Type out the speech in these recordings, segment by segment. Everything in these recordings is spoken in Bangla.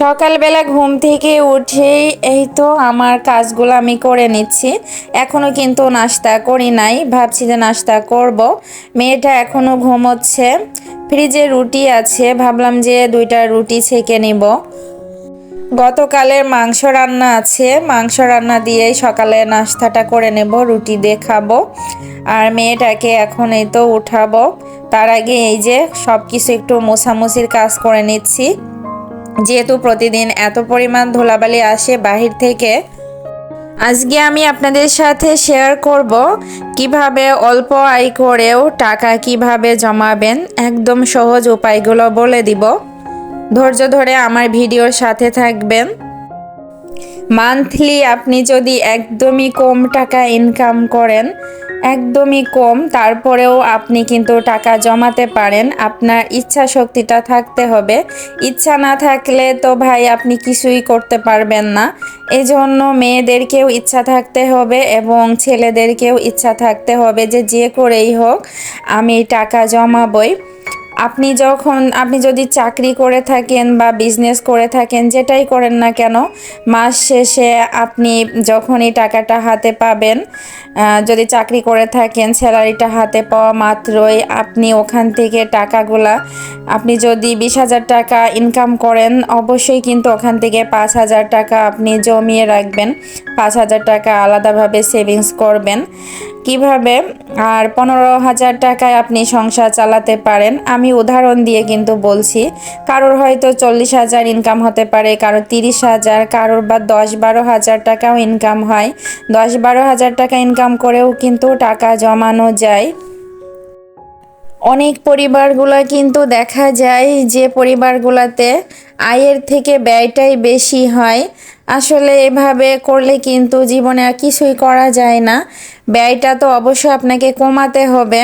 সকালবেলা ঘুম থেকে উঠেই এই তো আমার কাজগুলো আমি করে নিচ্ছি। এখনও কিন্তু নাস্তা করি নাই, ভাবছি যে নাস্তা করব। মেয়েটা এখনও ঘুমোচ্ছে, ফ্রিজে রুটি আছে, ভাবলাম যে দুইটা রুটি ছেঁকে নিব। গতকালের মাংস রান্না আছে, মাংস রান্না দিয়েই সকালে নাস্তাটা করে নেব, রুটি দিয়ে খাব। আর মেয়েটাকে এখন এই তো উঠাবো। তার আগে এই যে সব কিছু একটু মোছামুছির কাজ করে নিচ্ছি। যেহেতু প্রতিদিন এত পরিমাণ ধুলাবালি আসে বাহির থেকে, আজকে আমি আপনাদের সাথে শেয়ার করব কীভাবে অল্প আয় করেও টাকা কীভাবে জমাবেন, একদম সহজ উপায়গুলো বলে দিব। ধৈর্য ধরে আমার ভিডিওর সাথে থাকবেন। মান্থলি আপনি যদি একদমই কম টাকা ইনকাম করেন, একদমই কম, তারপরেও আপনি কিন্তু টাকা জমাতে পারেন, আপনার ইচ্ছা শক্তিটা থাকতে হবে। ইচ্ছা না থাকলে তো ভাই আপনি কিছুই করতে পারবেন না। এজন্য মেয়েদেরকেও ইচ্ছা থাকতে হবে এবং ছেলেদেরকেও ইচ্ছা থাকতে হবে যে যে করেই হোক, আমি টাকা জমাবই। আপনি যখন, আপনি যদি চাকরি করে থাকেন বা বিজনেস করে থাকেন, যেটাই করেন না কেন, মাস শেষে আপনি যখনই টাকাটা হাতে পাবেন যদি চাকরি করে থাকেন, স্যালারিটা হাতে পাওয়া মাত্রই আপনি ওখান থেকে টাকাগুলা, আপনি যদি বিশ হাজার টাকা ইনকাম করেন, অবশ্যই কিন্তু ওখান থেকে পাঁচ হাজার টাকা আপনি জমিয়ে রাখবেন। পাঁচ হাজার টাকা আলাদাভাবে সেভিংস করবেন। কীভাবে আর পনেরো হাজার টাকায় আপনি সংসার চালাতে পারেন? আমি উদাহরণ দিয়ে কিন্তু বলছি। কারোর হয়তো চল্লিশ হাজার ইনকাম হতে পারে, কারোর তিরিশ হাজার, কারোর বা দশ বারো হাজার টাকাও ইনকাম হয়। দশ বারো হাজার টাকা ইনকাম করেও কিন্তু টাকা জমানো যায়। অনেক পরিবারগুলো কিন্তু দেখা যায় যে পরিবারগুলোতে আয়ের থেকে ব্যয়টাই বেশি হয়। আসলে এভাবে করলে কিন্তু জীবনে আর কিছুই করা যায় না। ব্যয়টা তো অবশ্যই আপনাকে কমাতে হবে।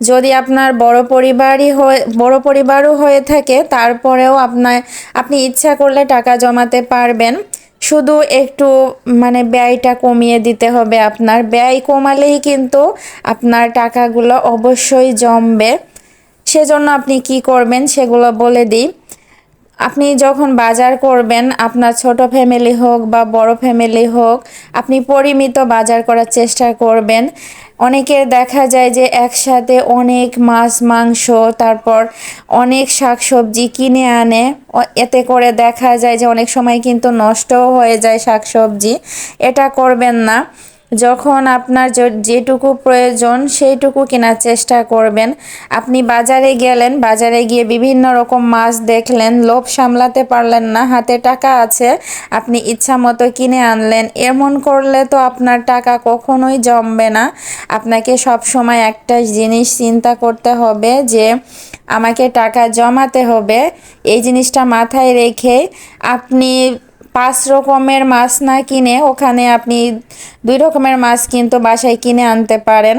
যদি আপনার বড় পরিবারই হয়ে, বড় পরিবারও হয়ে থাকে, তারপরেও আপনার আপনি ইচ্ছা করলে টাকা জমাতে পারবেন। শুধু একটু মানে ব্যয়টা কমিয়ে দিতে হবে আপনার। ব্যয় কমালেই কিন্তু আপনার টাকাগুলো অবশ্যই জমবে। সেজন্য আপনি কি করবেন সেগুলো বলে দিই। আপনি যখন বাজার করবেন, আপনার ছোট ফ্যামিলি হোক বা বড় ফ্যামিলি হোক, আপনি পরিমিত বাজার করার চেষ্টা করবেন। অনেকের দেখা যায় যে একসাথে অনেক মাছ, মাংস, তারপর অনেক শাক সবজি কিনে আনে। এতে করে দেখা যায় যে অনেক সময় কিন্তু নষ্টও হয়ে যায় শাক সবজি এটা করবেন না। যখন আপনার যেটুকু প্রয়োজন সেইটুকু কেনার চেষ্টা করবেন। আপনি বাজারে গেলেন, বাজারে গিয়ে বিভিন্ন রকম মাছ দেখলেন, লোভ সামলাতে পারলেন না, হাতে টাকা আছে, আপনি ইচ্ছা মতো কিনে আনলেন। এমন করলে তো আপনার টাকা কখনোই জমবে না। আপনাকে সব সময় একটা জিনিস চিন্তা করতে হবে যে, আমাকে টাকা জমাতে হবে। এই জিনিসটা মাথায় রেখে আপনি পাঁচ রকমের মাছ না কিনে ওখানে আপনি দুই রকমের মাছ কিন্তু বাসায় কিনে আনতে পারেন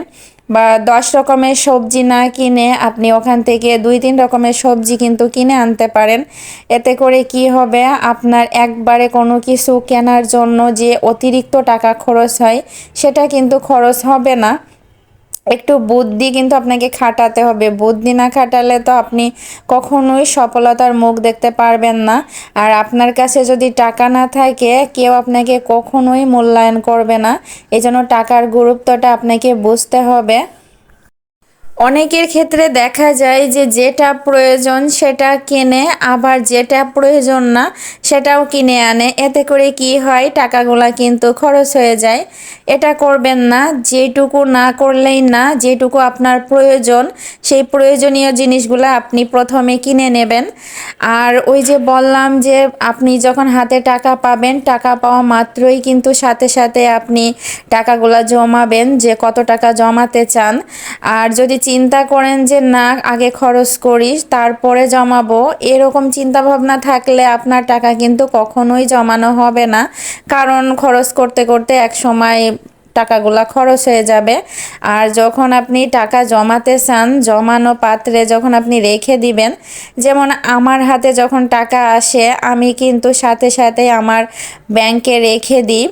বা দশ রকমের সবজি না কিনে আপনি ওখান থেকে দুই, তিন রকমের সবজি কিন্তু কিনে আনতে পারেন। এতে করে কি হবে? আপনার একবারে কোনো কিছু কেনার জন্য যে অতিরিক্ত টাকা খরচ হয়, সেটা কিন্তু খরচ হবে না। একটু বুদ্ধি কিন্তু আপনাকে খাটাতে হবে। বুদ্ধি না খাটালে তো আপনি কখনোই সফলতার মুখ দেখতে পারবেন না। আর আপনার কাছে যদি টাকা না থাকে, কেউ আপনাকে কখনোই মূল্যায়ন করবে না। এজন্য টাকার গুরুত্বটা আপনাকে বুঝতে হবে। অনেকের ক্ষেত্রে দেখা যায় যে যেটা প্রয়োজন সেটা কেনে, আবার যেটা প্রয়োজন না সেটাও কিনে আনে। এতে করে কি হয়, টাকাগুলা কিন্তু খরচ হয়ে যায়। এটা করবেন না, যেটুকু না করলেই না, যেটুকু আপনার প্রয়োজন, সেই প্রয়োজনীয় জিনিসগুলো আপনি প্রথমে কিনে নেবেন। আর ওই যে বললাম যে আপনি যখন হাতে টাকা পাবেন, টাকা পাওয়া মাত্রই কিন্তু সাথে সাথে আপনি টাকাগুলো জমাবেন, যে কত টাকা জমাতে চান। আর যদি চিন্তা করেন যে, না, আগে খরচ করি তারপরে জমাবো। এরকম চিন্তা ভাবনা থাকলে আপনার টাকা কিন্তু কখনোই জমানো হবে না। কারণ খরচ করতে করতে এক সময় টাকাগুলা খরচ হয়ে যাবে। আর যখন আপনি টাকা জমাতে চান, জমানো পাত্রে যখন আপনি রেখে দিবেন, যেমন আমার হাতে যখন টাকা আসে, আমি কিন্তু সাথে সাথে আমার ব্যাংকে রেখে দিই।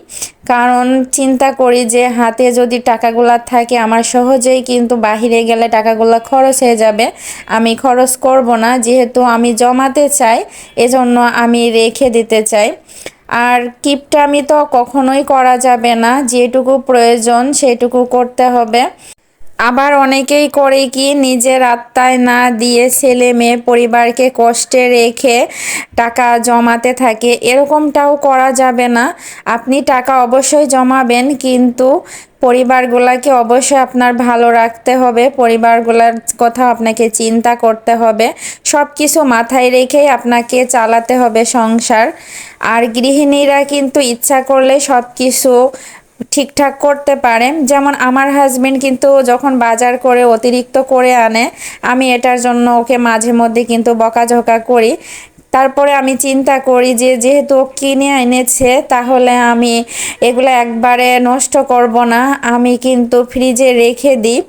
কারণ চিন্তা করি যে হাতে যদি টাকাগুলা থাকে আমার সহজেই কিন্তু বাহিরে গেলে টাকাগুলা খরচ হয়ে যাবে। আমি খরচ করব না, যেহেতু আমি জমাতে চাই, এজন্য আমি রেখে দিতে চাই। আর কিপটা আমি তো কখনোই করা যাবে না, যেটুকু প্রয়োজন সেটুকু করতে হবে। আবার অনেকেই করে কি নিজের আত্মায় না দিয়ে ছেলে মেয়ে পরিবারকে কষ্টে রেখে টাকা জমাতে থাকে, এরকমটাও করা যাবে না। আপনি টাকা অবশ্যই জমাবেন, কিন্তু পরিবারগুলাকে অবশ্যই আপনার ভালো রাখতে হবে, পরিবারগুলার কথা আপনাকে চিন্তা করতে হবে। সব কিছু মাথায় রেখেই আপনাকে চালাতে হবে সংসার। আর গৃহিণীরা কিন্তু ইচ্ছা করলে সব কিছু ঠিকঠাক করতে পারে। যেমন আমার হাজব্যান্ড কিন্তু যখন বাজার করে অতিরিক্ত করে আনে, আমি এটার জন্য ওকে মাঝে মধ্যে কিন্তু বকাঝকা করি। তারপরে আমি চিন্তা করি যে যেহেতু কিনে এনেছে, তাহলে আমি এগুলো একবারে নষ্ট করব না। আমি কিন্তু ফ্রিজে রেখে দিই।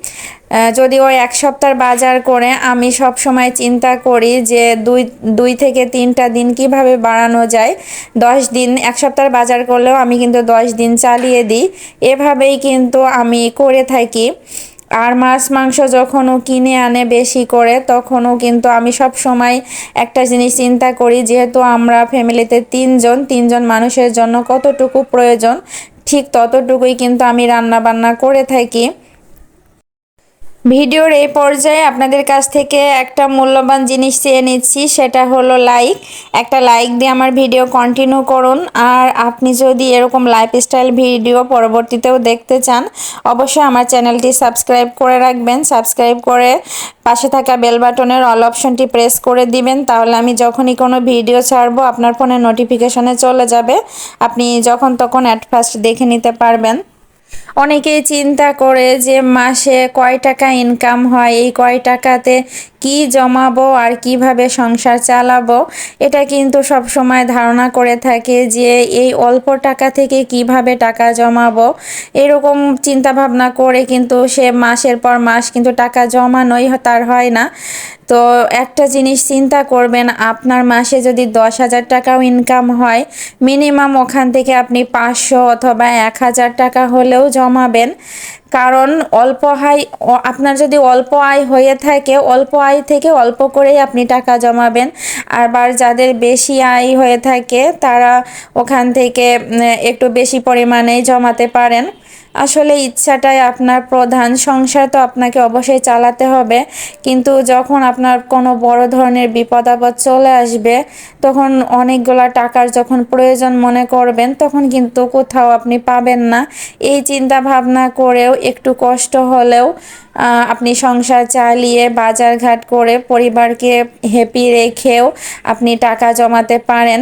যদি ওই এক সপ্তাহ বাজার করে আমি সব সময় চিন্তা করি যে দুই দুই থেকে তিনটা দিন কীভাবে বাড়ানো যায়। দশ দিন, এক সপ্তাহ বাজার করলেও আমি কিন্তু দশ দিন চালিয়ে দিই। এভাবেই কিন্তু আমি করে থাকি। আর মাছ, মাংস যখনও কিনে আনে বেশি করে তখনও কিন্তু আমি সব সময় একটা জিনিস চিন্তা করি, যেহেতু আমরা ফ্যামিলিতে তিনজন তিনজন মানুষের জন্য কতটুকু প্রয়োজন, ঠিক ততটুকুই কিন্তু আমি রান্না বান্না করে থাকি। ভিডিওর এই পর্যায়ে আপনাদের কাছ থেকে একটা মূল্যবান জিনিস চেয়ে নিচ্ছি, সেটা হলো লাইক একটা লাইক দিয়ে আমার ভিডিও কন্টিনিউ করুন। আর আপনি যদি এরকম লাইফস্টাইল ভিডিও পরবর্তীতেও দেখতে চান, অবশ্যই আমার চ্যানেলটি সাবস্ক্রাইব করে রাখবেন। সাবস্ক্রাইব করে পাশে থাকা বেল বাটনের অল অপশনটি প্রেস করে দিবেন। তাহলে আমি যখনই কোনো ভিডিও ছাড়বো, আপনার ফোনে নোটিফিকেশনে চলে যাবে। আপনি যখন তখন অ্যাট ফার্স্ট দেখে নিতে পারবেন। অনেকেই চিন্তা করে যে মাসে কয় টাকা ইনকাম হয়, এই কয় টাকাতে কি জমাবো আর কীভাবে সংসার চালাবো? এটা কিন্তু সব সময় ধারণা করে থাকে যে এই অল্প টাকা থেকে কীভাবে টাকা জমাবো। এরকম চিন্তা ভাবনা করে কিন্তু সে মাসের পর মাস কিন্তু টাকা জমানোই তার হয় না। তো একটা জিনিস চিন্তা করবেন, আপনার মাসে যদি দশ হাজার টাকাও ইনকাম হয় মিনিমাম ওখান থেকে আপনি পাঁচশো অথবা এক হাজার টাকা হলেও জমাবেন। কারণ অল্প আয় আপনার যদি অল্প আয় হয়ে থাকে, অল্প আয় থেকে অল্প করেই আপনি টাকা জমাবেন। আবার যাদের বেশি আয় হয়ে থাকে, তারা ওখান থেকে একটু বেশি পরিমাণেই জমাতে পারেন। আসলে ইচ্ছাটাই আপনার প্রধান, সংসার তো আপনাকে অবশ্যই চালাতে হবে। কিন্তু যখন আপনার কোনো বড় ধরনের বিপদ আপদ চলে আসবে, তখন অনেকগুলা টাকার যখন প্রয়োজন মনে করবেন, তখন কিন্তু কোথাও আপনি পাবেন না। এই চিন্তা ভাবনা করেও একটু কষ্ট হলেও আপনি সংসার চালিয়ে বাজারঘাট করে পরিবারকে হ্যাপি রেখেও আপনি টাকা জমাতে পারেন।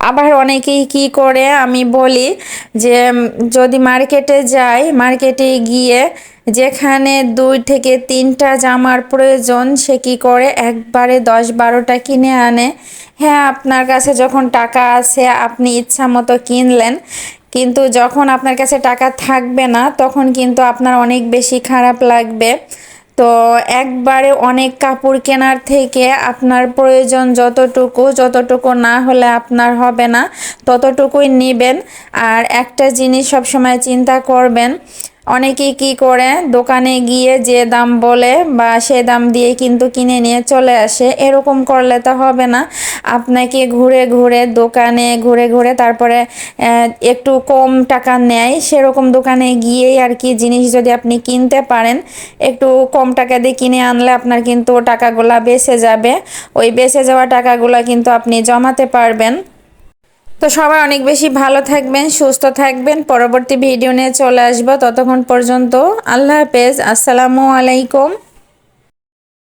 আবার অনেকেই কি করে, আমি বলি যে যদি মার্কেটে যাই, মার্কেটে গিয়ে যেখানে দুই থেকে তিনটা জামার প্রয়োজন, সে কি করে? একবারে দশ বারোটা কিনে আনে। হ্যাঁ আপনার কাছে যখন টাকা আছে, আপনি ইচ্ছা মতো কিনলেন, কিন্তু যখন আপনার কাছে টাকা থাকবে না, তখন কিন্তু আপনার অনেক বেশি খারাপ লাগবে। তো একবারে অনেক কাপড় কেনার থেকে আপনার প্রয়োজন যতটুকু যতটুকু না হলে আপনার হবে না, ততটুকুই নেবেন। আর একটা জিনিস সবসময় চিন্তা করবেন অনেকেই কি করে? দোকানে গিয়ে যে দাম বলে বা সে দাম দিয়ে কিন্তু কিনে নিয়ে চলে আসে, এরকম করলে তো হবে না। আপনাকে ঘুরে ঘুরে দোকানে ঘুরে ঘুরে তারপরে একটু কম টাকা নেয়। সেরকম দোকানে গিয়েই আর কি জিনিস যদি আপনি কিনতে পারেন, একটু কম টাকা দিয়ে কিনে আনলে আপনার কিন্তু টাকাগুলা বেঁচে যাবে। ওই বেঁচে যাওয়া টাকাগুলা কিন্তু আপনি জমাতে পারবেন। তো সবাই অনেক বেশি ভালো থাকবেন, সুস্থ থাকবেন। পরবর্তী ভিডিও নিয়ে চলে আসব ততক্ষণ পর্যন্ত। আল্লাহ হাফেজ। আসসালামু আলাইকুম।